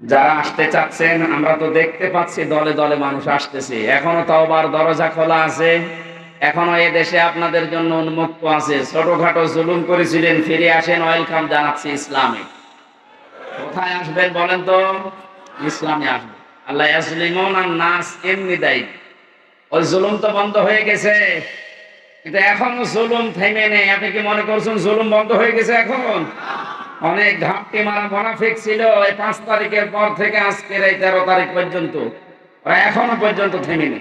যারা আসতে চাচ্ছেন, আমরা তো দেখতে পাচ্ছি দলে দলে মানুষ আসতেছে। এখনও তওবার দরজা খোলা আছে। এখনও এ দেশে আপনাদের জন্য উন্মুক্ত আছে। ছোটখাটো জুলুম করেছিলেন, ফিরে আসেন। ওয়েলকাম জানাচ্ছি ইসলামে। কোথায় আসবেন বলেন তো? ইসলামে আসবেন। আল্লাহ ইয়াসলিমুন আর নাস এমনি দেয়। ওই জুলুম তো বন্ধ হয়ে গেছে। কিন্তু এখনও জুলুম থেমে নেই। আপনি কি মনে করছেন জুলুম বন্ধ হয়ে গেছে এখন? অনেক ঘাপটি মারা মোনাফিক ছিল, এই পাঁচ তারিখের পর থেকে আজকের এই তেরো তারিখ পর্যন্ত। ওরা এখনও পর্যন্ত থেমেনি।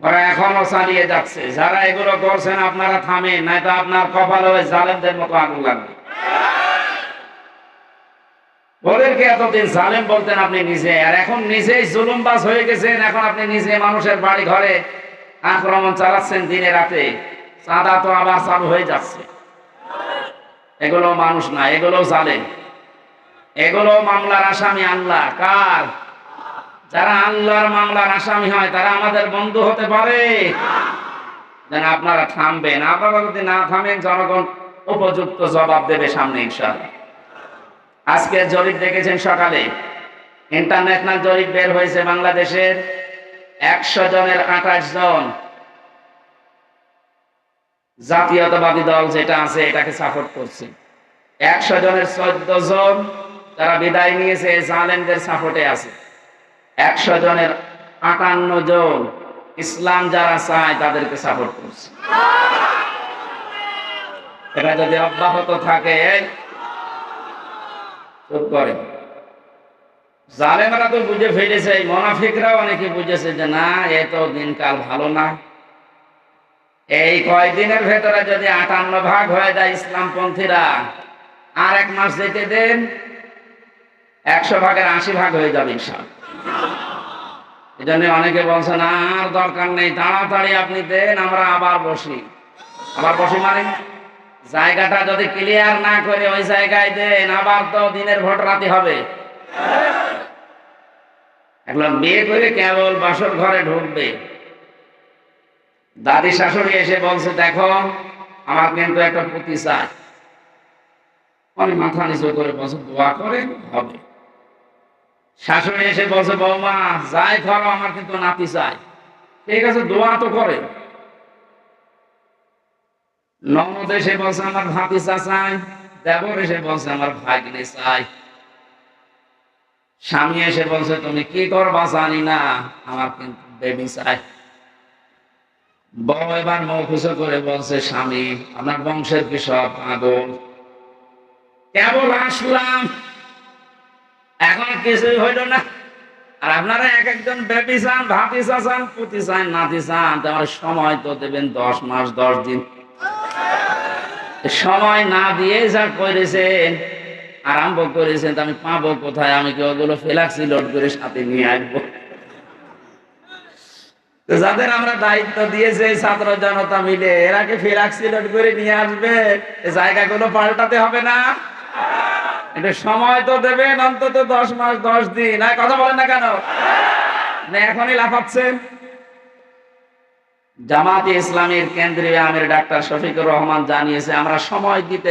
ওরা এখনও চালিয়ে যাচ্ছে। যারা এগুলো করছেন, আপনারা থামেন নাই তো আপনার কপালে ওই জালেমদের মতো আগুন লাগবে। ওদেরকে এতদিন জালেম বলতেন আপনি নিজে। আর এখন নিজেই জুলুমবাজ হয়ে গেছেন। এখন আপনি নিজে মানুষের বাড়ি ঘরে আক্রমণ চালাচ্ছেন দিনে রাতে। চাঁদা তো আবার চালু হয়ে যাচ্ছে। এগুলো মানুষ না, এগুলো জালেম। এগুলো মামলার আসামি আল্লাহ, কার? যারা আল্লাহর মামলার আসামি হয়, তারা আমাদের বন্ধু হতে পারে। যেন আপনারা থামবেন, আপনারা যদি না থামেন, জনগণ উপযুক্ত জবাব দেবে সামনে, ইনশাআল্লাহ। আজকে জরিপ দেখেছেন সকালে। ইন্টারন্যাশনাল জরিপ বের হয়েছে বাংলাদেশের। একশো জনের আঠাশ জন জাতীয়তাবাদী দল যেটা আছে, এটাকে সাপোর্ট করছে। একশো জনের চোদ্দ জন যারা বিদায় নিয়েছে জালেমদের সাপোর্টে আছে। একশো জনের আটান্ন জন ইসলাম যারা চায়, তাদেরকে সাপোর্ট করছে। এটা যদি অব্যাহত থাকে, চুপ করে। জালেমারা তো বুঝে ফেলেছে মোনাফিকরাও অনেকে বুঝেছে যে না, এ তো দিনকাল ভালো না। এই কয়দিনের ভেতরে যদি আটান্ন ভাগ হয়ে যায় ইসলামপন্থীরা আর এক মাস যেতে দেন, একশো ভাগের আশি ভাগ হয়ে যাবে এই জন্য অনেকে বলছেন, আর দরকার নেই, তাড়াতাড়ি আপনি দেন, আমরা আবার বসি। আবার বসি মানে? জায়গাটা যদি ক্লিয়ার না করে ওই জায়গায় দেন, আবার তো দিনের ভোট রাতে হবে। এখন বিয়ে করে কেবল বাসর ঘরে ঢুকবে। দাদি শাশুড়ি এসে বলছে, দেখো, আমার কিন্তু একটা পুঁতি চাই। অনেক মাথা নিচু করে বলছে, দোয়া করে হবে। শাশুড়ি এসে বলছে, বৌমা, যাই করো, আমার কিন্তু নাতি চাই। ঠিক আছে, দোয়া তো করে এসে বলছে, আমার চাই দেবর এসে বলছে, আমার ভাগ্নে চাই। স্বামী এসে বলছে, তুমি কি করবা জানি না, আমার কিন্তু বেবি চাই। বউ এবার করে বলছে, স্বামী, আপনার বংশের কি সব কেবল আসলাম এখন কিছুই হইল না। আর আপনারা এক একজন চান পুতি চান, নাতি চান তোমার সময় তো দেবেন দশ মাস, দশ দিন। সময় না দিয়ে যা করেছেন, আরম্ভ করেছেন আমি পাবো কোথায়? আমি কি ওগুলো ফেলাক্সি লোড করে সাথে নিয়ে আসব? যাদের আমরা দায়িত্ব দিয়েছে ছাত্র জনতা মিলে, এরা কি ফেলাক্সি লোড করে নিয়ে আসবে? এই জায়গাগুলো পাল্টাতে হবে না? এটা সময় তো দেবেন, অন্তত দশ মাস, দশ দিন। আর কথা বলেন না কেন? না, এখনই লাফাচ্ছেন। জামাতে ইসলামের কেন্দ্রীয় আমির ডাক্তার শফিকুর রহমান জানিয়েছে, আমরা সময় দিতে